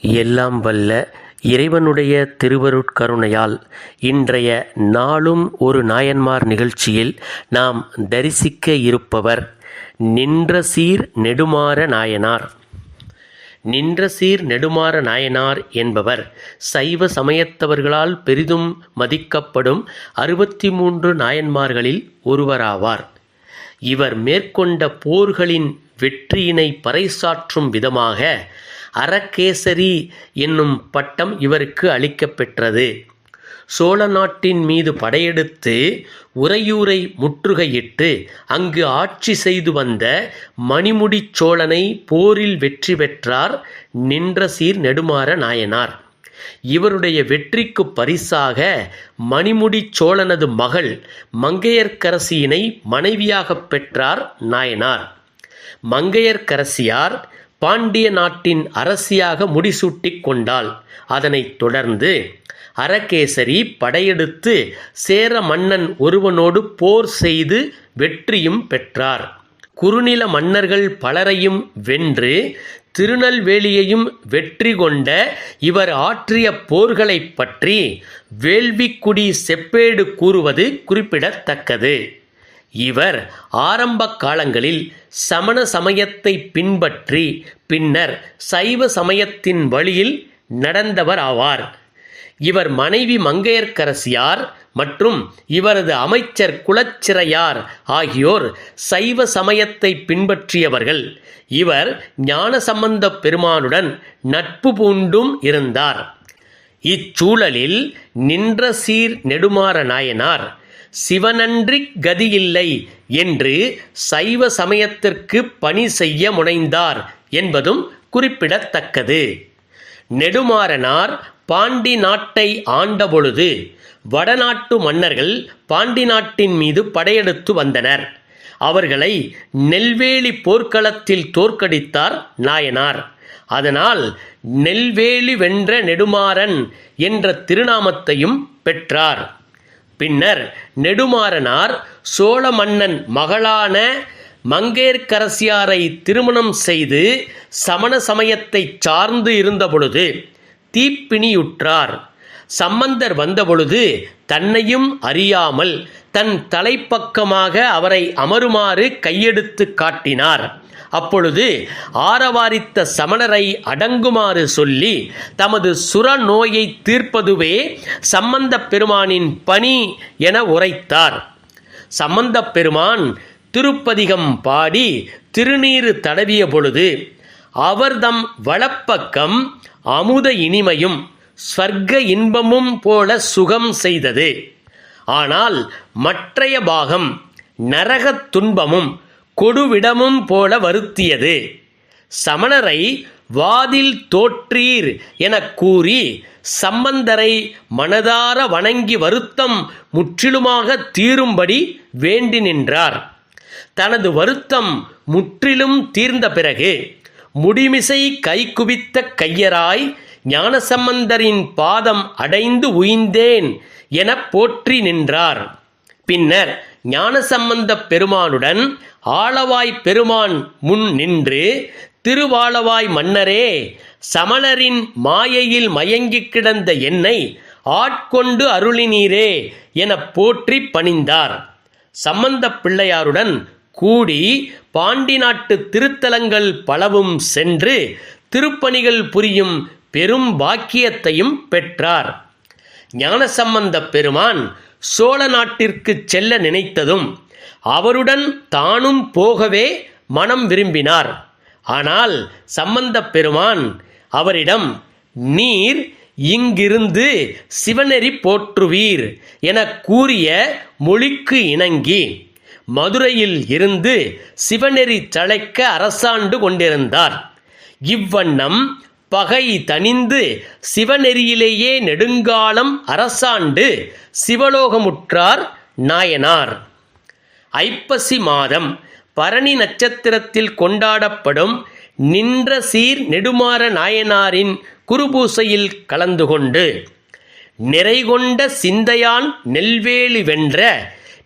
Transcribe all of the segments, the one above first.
எல்லாம் வல்ல இறைவனுடைய திருவருட்கருணையால் இன்றைய நாளும் ஒரு நாயன்மார் நிகழ்ச்சியில் நாம் தரிசிக்க இருப்பவர் நின்ற சீர் நெடுமாற நாயனார். நின்ற சீர் நெடுமாற நாயனார் என்பவர் சைவ சமயத்தவர்களால் பெரிதும் மதிக்கப்படும் அறுபத்தி மூன்று நாயன்மார்களில் ஒருவராவார். இவர் மேற்கொண்ட போர்களின் வெற்றியினை பறைசாற்றும் விதமாக அரகேசரி என்னும் பட்டம் இவருக்கு அளிக்கப்பெற்றது. சோழ நாட்டின் மீது படையெடுத்து உறையூரை முற்றுகையிட்டு அங்கு ஆட்சி செய்து வந்த மணிமுடிச் சோழனை போரில் வெற்றி பெற்றார் நின்ற சீர் நெடுமாற நாயனார். இவருடைய வெற்றிக்கு பரிசாக மணிமுடி சோழனது மகள் மங்கையர்க்கரசியினை மனைவியாகப் பெற்றார் நாயனார். மங்கையர்க்கரசியார் பாண்டிய நாட்டின் அரசியாக முடிசூட்டிக் கொண்டாள். அதனைத் தொடர்ந்து அரகேசரி படையெடுத்து சேர மன்னன் ஒருவனோடு போர் செய்து வெற்றியும் பெற்றார். குறுநில மன்னர்கள் பலரையும் வென்று திருநெல்வேலியையும் வெற்றி கொண்ட இவர் ஆற்றிய போர்களைப் பற்றி வேள்விக்குடி செப்பேடு கூறுவது குறிப்பிடத்தக்கது. இவர் ஆரம்ப காலங்களில் சமண சமயத்தை பின்பற்றி பின்னர் சைவ சமயத்தின் வழியில் நடந்தவர் ஆவார். இவர் மனைவி மங்கையர்க்கரசியார் மற்றும் இவரது அமைச்சர் குலச்சிறையார் ஆகியோர் சைவ சமயத்தை பின்பற்றியவர்கள். இவர் ஞானசம்பந்த பெருமானுடன் நட்பு பூண்டும் இருந்தார். இச்சூழலில் நின்ற சீர் நெடுமாற நாயனார் சிவனன்றி கதியில்லை என்று சைவ சமயத்திற்கு பணி செய்ய முனைந்தார் என்பதும் குறிப்பிடத்தக்கது. நெடுமாறனார் பாண்டி நாட்டை ஆண்டபொழுது வடநாட்டு மன்னர்கள் பாண்டி நாட்டின் மீது படையெடுத்து வந்தனர். அவர்களை நெல்வேலி போர்க்களத்தில் தோற்கடித்தார் நாயனார். அதனால் நெல்வேலி வென்ற நெடுமாறன் என்ற திருநாமத்தையும் பெற்றார். பின்னர் நெடுமாறனார் சோழ மன்னன் மகளான மங்கேற்கரசியாரை திருமணம் செய்து சமண சமயத்தை சார்ந்து இருந்தபொழுது தீப்பிணியுற்றார். சம்பந்தர் வந்தபொழுது தன்னையும் அறியாமல் தன் தலைப்பக்கமாக அவரை அமருமாறு கையெடுத்து காட்டினார். அப்பொழுது ஆரவாரித்த சமணரை அடங்குமாறு சொல்லி தமது சுர நோயை தீர்ப்பதுவே சம்பந்த பெருமானின் பணி என உரைத்தார். சம்பந்த பெருமான் திருப்பதிகம் பாடி திருநீறு தடவிய பொழுது அவர்தம் வளப்பக்கம் அமுத இனிமையும் ஸ்வர்க்க இன்பமும் போல சுகம் செய்தது. ஆனால் மற்றைய பாகம் நரகத் துன்பமும் கொடுவிடமும் போல வருத்தியது. சமணரை வாதில் தோற்றீர் எனக் கூறி சம்பந்தரை மனதார வணங்கி வருத்தம் முற்றிலுமாக தீரும்படி வேண்டி நின்றார். தனது வருத்தம் முற்றிலும் தீர்ந்த பிறகு முடிமிசை கைக்குவித்த கையராய் ஞானசம்பந்தரின் பாதம் அடைந்து உய்ந்தேன் எனப் போற்றி நின்றார். பின்னர் ஞானசம்பந்த பெருமானுடன் ஆளவாய் பெருமான் முன் நின்று திருவாளவாய் மன்னரே சமணரின் மாயையில் மயங்கிக் கிடந்த என்னை ஆட்கொண்டு அருளினீரே எனப் போற்றி பணிந்தார். சம்பந்தப் பிள்ளையாருடன் கூடி பாண்டி நாட்டு திருத்தலங்கள் பலவும் சென்று திருப்பணிகள் புரியும் பெரும் பாக்கியத்தையும் பெற்றார். ஞானசம்பந்த பெருமான் சோழ நாட்டிற்கு செல்ல நினைத்ததும் அவருடன் தானும் போகவே மனம் விரும்பினார். ஆனால் சம்பந்த பெருமான் அவரிடம் நீர் இங்கிருந்து சிவநெறி போற்றுவீர் என கூறிய மொழிக்கு இணங்கி மதுரையில் இருந்து சிவநெறி தழைக்க அரசாண்டு கொண்டிருந்தார். இவ்வண்ணம் பகை தனிந்து சிவநெறியிலேயே நெடுங்காலம் அரசாண்டு சிவலோகமுற்றார் நாயனார். ஐப்பசி மாதம் பரணி நட்சத்திரத்தில் கொண்டாடப்படும் நின்ற சீர் நெடுமாற நாயனாரின் குருபூசையில் கலந்து கொண்டு நிறைகொண்ட சிந்தையான் நெல்வேலி வென்ற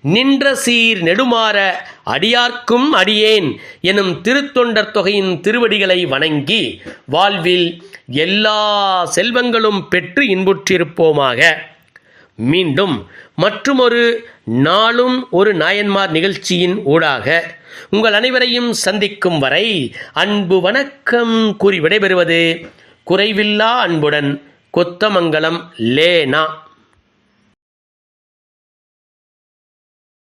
நின்ற சீர் நெடுமாற அடியார்க்கும் அடியேன் எனும் திருத்தொண்டர் தொகையின் திருவடிகளை வணங்கி வாழ்வில் எல்லா செல்வங்களும் பெற்று இன்புற்றிருப்போமாக. மீண்டும் மற்றுமொரு நாளும் ஒரு நாயன்மார் நிகழ்ச்சியின் ஊடாக உங்கள் அனைவரையும் சந்திக்கும் வரை அன்பு வணக்கம் கூறி விடைபெறுவது குறைவில்லா அன்புடன் கொத்தமங்கலம் லேனா.